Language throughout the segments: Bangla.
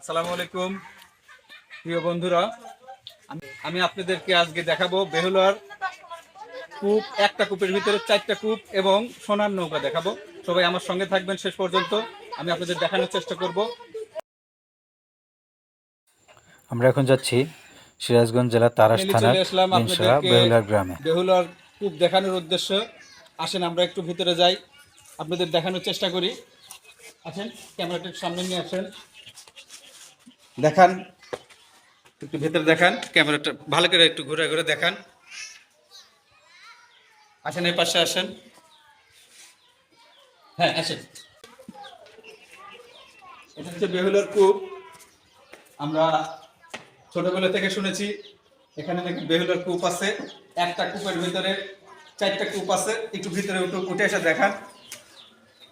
আসসালামু আলাইকুম প্রিয় বন্ধুরা। আমি- আপনাদেরকে আজকে দেখাবো বেহুলার কূপ একটা কূপের ভিতরে চারটা কূপ এবং সোনার নৌকা দেখাবো। সবাই আমার সঙ্গে থাকবেন শেষ পর্যন্ত আমি আপনাদের দেখানোর চেষ্টা করব। আমরা এখন যাচ্ছি সিরাজগঞ্জ জেলা তারাস আপনাদেরকে বেহুলার গ্রামে। বেহুলার কূপ দেখানোর উদ্দেশ্য। আসেন আমরা একটু ভিতরে যাই আপনাদের দেখানোর চেষ্টা করি। আসেন ক্যামেরাটা সামনে নিয়ে আসেন। দেখান। একটু ভেতরে দেখান, ক্যামেরাটা ভালো করে একটু ঘুরে ঘুরে দেখান। আসেন, এই পাশে আসেন। হ্যাঁ আসেন। এটা হচ্ছে বেহুলার কূপ। আমরা ছোটবেলা থেকে শুনেছি, এখানে নাকি বেহুলার কূপ আছে। একটা কূপের ভিতরে চারটা কূপ আছে। একটু ভিতরে উঠে উঠে এসে দেখান।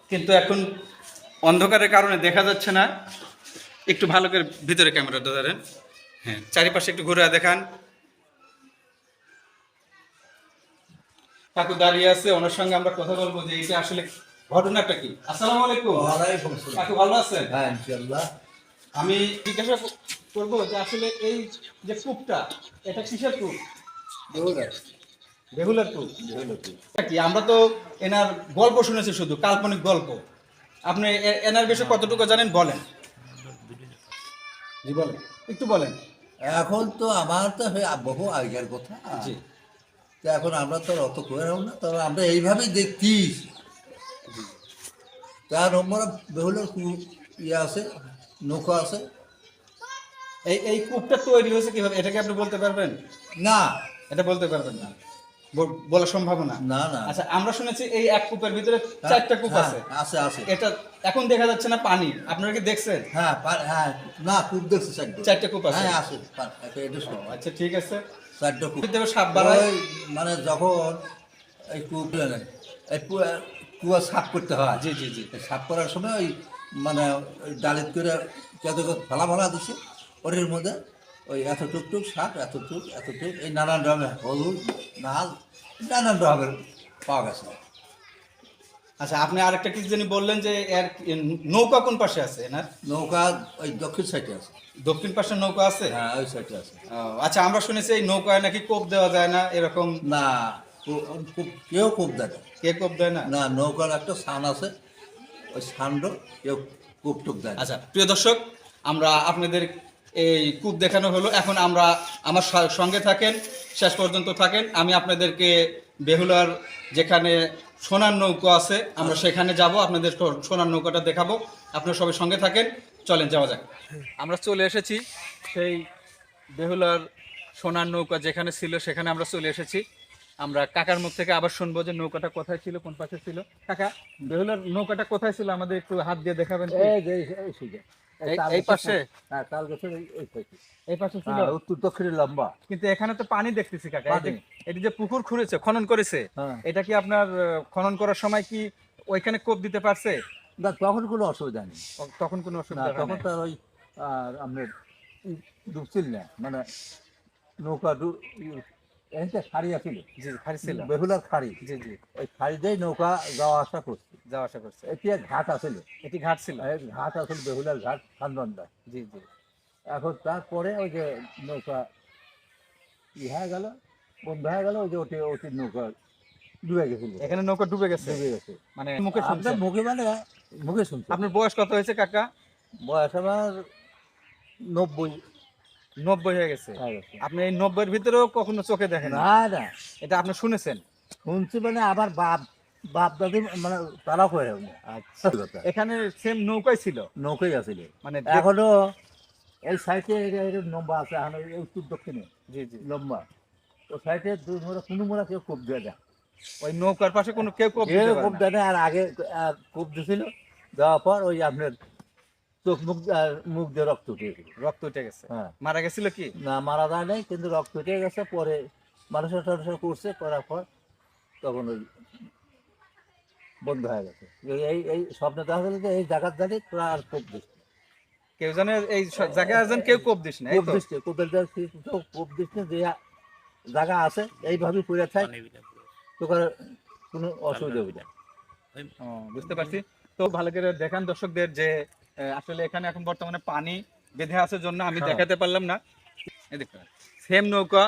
কিন্তু এখন অন্ধকারের কারণে দেখা যাচ্ছে না। একটু ভালো করে ভিতরে ক্যামেরাটা ধরেন। হ্যাঁ চারিপাশে একটু ঘুরে দেখান। কাকু দাঁড়িয়ে আছে ওনার সঙ্গে আমরা কথা বলব যে এটা আসলে ঘটনাটা কি। আসসালামু আলাইকুম। ওয়ালাইকুম আসসালাম। কাকু ভালো আছেন? হ্যাঁ আমি জিজ্ঞাসা করব যে আসলে এই যে কূপটা এটা কিসের কূপ? বেহুলার। বেহুলার কূপ? বেহুলার কূপ। কি? আমরা তো এনার গল্প শুনেছি শুধু কাল্পনিক গল্প। আপনি এনার বিষয়ে কতটুকু জানেন বলেন। জি বলেন। একটু বলেন। এখন তো আমার তো বহু আগের কথা। জি। তো এখন আমরা তো অত করে হব না তবে আমরা এইভাবেই দেখছি। তার নম্বর বেহুলার ইয়ে আছে নৌকা আছে। এই এই কূপটা তৈরি হয়েছে কীভাবে? এটাকে আপনি বলতে পারবেন? না। এটা বলতে পারবেন না। বল- সম্ভব না। না না। আচ্ছা আমরা শুনেছি এই এক কূপের ভিতরে চারটা কূপ হ্যাঁ, আছে। আছে আছে। এটা এখন দেখা যাচ্ছে না পানি। আপনারা কি দেখছেন? হ্যাঁ হ্যাঁ না কূপ দেখছি চারটা কূপ আছে। হ্যাঁ আছে। আচ্ছা ঠিক আছে। চারটা কূপ। দেবে সাপ বাড়ায় মানে যখন এই কূপ এই কুয়া- সাফ করতে হয়। জি জি জি। সাফ করার সময় ওই মানে ওই ডালিত করে যত ফেলা ফেলা দিছে ওরের মধ্যে ওই এত টুকটুক সাপ এত টুক এত টুক এই নানান রঙের হলুদ লাল নানান রকমের পাওয়া গেছে। আচ্ছা আপনি আরেকটা কি জানি বললেন যে এর নৌকা কোন পাশে আছে এনার? নৌকা ওই দক্ষিণ সাইডে আছে। দক্ষিণ পাশে নৌকা আছে? হ্যাঁ ওই সাইডে আছে। আচ্ছা আমরা শুনেছি এই নৌকায় নাকি কোপ দেওয়া যায় না এরকম? না কেউ কোপ দেয় না। কে কোপ দেয় না? না নৌকার একটা সান আছে ওই সানডো কেউ কূপ টুপ দেয় আচ্ছা প্রিয় দর্শক আমরা আপনাদের এই কূপ দেখানো হলো। এখন আমরা আমার সঙ্গে থাকেন শেষ পর্যন্ত থাকেন। আমি আপনাদেরকে বেহুলার যেখানে সোনার নৌকা আছে আমরা সেখানে যাব আপনাদের সোনার নৌকাটা দেখাবো। আপনারা সবাই সঙ্গে থাকেন চলেন যাওয়া যাক। আমরা চলে এসেছি সেই বেহুলার সোনার নৌকা যেখানে ছিল সেখানে আমরা চলে এসেছি। আমরা কাকার মুখ থেকে আবার শুনব যে নৌকাটা কোথায় ছিল কোন পাশে ছিল। কাকা বেহুলার নৌকাটা কোথায় ছিল? আমাদের একটু হাত দিয়ে দেখাবেন? এই পাশে? হ্যাঁ তাল গাছের এই- এই এই পাশে ছিল হ্যাঁ, উত্তর দক্ষিণে লম্বা কিন্তু এখানে তো পানি দেখতেছি কাকা এই যে- পানি। এটি যে পুকুর খুঁড়েছে খনন করেছে হ্যাঁ। এটা কি আপনার খনন করার সময় কি ওইখানে কোপ দিতে পারছে না তখন কোনো অসুবিধা নেই তখন কোনো অসুবিধা তখন নাই? তো ওই আপনার ডুবছিল না মানে নৌকা এখানে খাড়ি আছিল জি খারি ছিল। বেহুলার খাড়ি জি জি। ওই খাড়ি নৌকা যাওয়া আসা করছে। যাওয়া আসা করছে। এটি ঘাট আছিল। এটি ঘাট ছিল। ঘাট আসল বেহুলার ঘাট খানবান্ধা। জি জি। এখন তারপরে ওই যে নৌকা ই হয়ে গেল বন্ধ হয়ে গেল ওই যে ওটি ওটি নৌকা ডুবে গেছিল। এখানে নৌকা ডুবে গেছে? ডুবে গেছে। মানে মুখে শুনছেন? মুখে মানে মুখে শুনছে আপনার বয়স কত হয়েছে কাকা? বয়স আমার নব্বই। নব্বই হয়ে গেছে। আপনি এই নব্বইয়ের ভিতরেও কখনো চোখে দেখেন না। না এটা আপনি শুনেছেন? শুনছি মানে আবার বাপ বাপ দাদি মানে তারাও করে আচ্ছা। এখানে সেম নৌকাই ছিল? নৌকাই আছিল। মানে এখনও এই সাইডে লম্বা আছে এখন উত্তর দক্ষিণে। জি জি। লম্বা। ও সাইডে দুই মোড়া কোনো মোড়া কেউ কূপ দেয় না। ওই নৌকার পাশে কোনো কেউ কোপ দেয় না। আর আগে কূপ দিছিল দেওয়ার পর ওই আপনার চোখ মুখ মুখ দিয়ে রক্ত উঠেছিল রক্ত উঠে গেছে। হ্যাঁ। মারা গেছিল কি? না মারা যায় নাই কিন্তু রক্ত উঠে গেছে। পরে মানুষের টানুষের করছে করার পর তখন ওই বন্ধ হয়ে গেছে। এই- এই এই দেখা গেল যে এই জায়গার দাঁড়ি তোরা আর কূপ দিস কেউ জানে এই জায়গায় কেউ কোপ দিস না এই কূপ? দিস দিস না যে জায়গা আছে এইভাবে পড়ে থাক। তোর কোনো অসুবিধা হবে না। বুঝতে পারছি। তো ভালো করে দেখান দর্শকদের যে আসলে এখানে এখন বর্তমানে পানি বেঁধে আসার জন্য আমি হ্যাঁ। দেখাতে পারলাম না। সেম নৌকা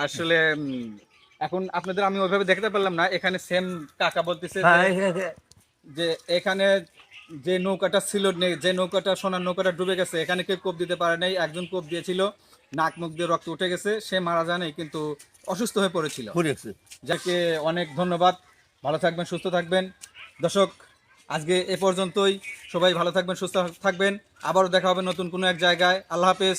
আসলে এখন আপনাদের আমি ওইভাবে দেখাতে পারলাম না এখানে সেম কাকা বলতেছে যে- হ্যাঁ এই- যে এখানে যে নৌকাটা ছিল নে- যে নৌকাটা সোনার নৌকাটা ডুবে গেছে এখানে কেউ কোপ দিতে পারে নাই একজন কোপ দিয়েছিল নাক মুখ দিয়ে রক্ত উঠে গেছে সে মারা যায় নাই কিন্তু অসুস্থ হয়ে পড়েছিল। যাকে অনেক ধন্যবাদ ভালো থাকবেন সুস্থ থাকবেন। দর্শক আজকে এ পর্যন্তই। সবাই ভালো থাকবেন, সুস্থ থাকবেন। আবারও দেখা হবে নতুন কোনো এক জায়গায়। আল্লাহ হাফেজ।